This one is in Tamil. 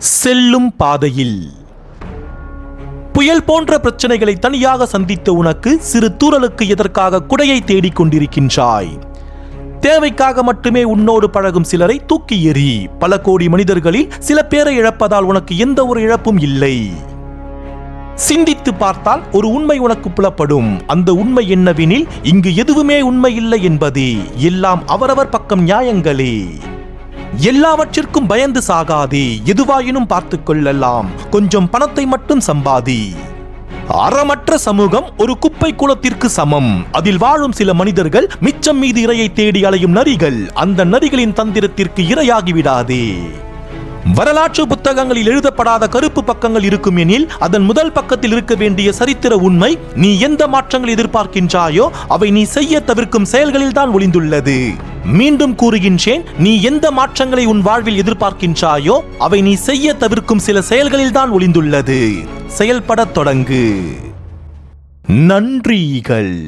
செல்லும் பாதையில். புயல் போன்ற பிரச்சனைகளை தனியாக சந்தித்த உனக்கு சிறு தூரலுக்கு எதற்காக குடையை தேடிக் கொண்டிருக்கின்றாய்? தேவைக்காக மட்டுமே உன்னோடு பழகும் சிலரை தூக்கி எறி பல கோடி மனிதர்களில் சில பேரை இழப்பதால் உனக்கு எந்த ஒரு இழப்பும் இல்லை. சிந்தித்து பார்த்தால் ஒரு உண்மை உனக்கு புலப்படும். அந்த உண்மை என்னவெனில் இங்கு எதுவுமே உண்மை இல்லை என்பதே. எல்லாம் அவரவர் பக்கம் நியாயங்களே. எல்லாவற்றிற்கும் பயந்து சாகாதே எதுவாயினும் பார்த்து கொள்ளலாம். கொஞ்சம் பணத்தை மட்டும் சம்பாதி. அறமற்ற சமூகம் ஒரு குப்பை குளத்திற்கு சமம். அதில் வாழும் சில மனிதர்கள் மிச்சம் மீது இரையை தேடி அலையும் நரிகள் அந்த நரிகளின் தந்திரத்திற்கு இரையாகிவிடாதே வரலாற்று புத்தகங்களில் எழுதப்படாத கருப்பு பக்கங்கள் இருக்கும் எனில் அதன் முதல் பக்கத்தில் இருக்க வேண்டிய சரித்திர உண்மை நீ எந்த மாற்றங்கள் எதிர்பார்க்கின்றாயோ அவை நீ செய்ய தவிர்க்கும் செயல்களில் தான் ஒளிந்துள்ளது. மீண்டும் கூறுகின்றேன் நீ எந்த மாற்றங்களை உன் வாழ்வில் எதிர்பார்க்கின்றாயோ அவை நீ செய்ய தவிர்க்கும் சில செயல்களில் தான் ஒளிந்துள்ளது. செயல்படத் தொடங்கு. நன்றிகள்.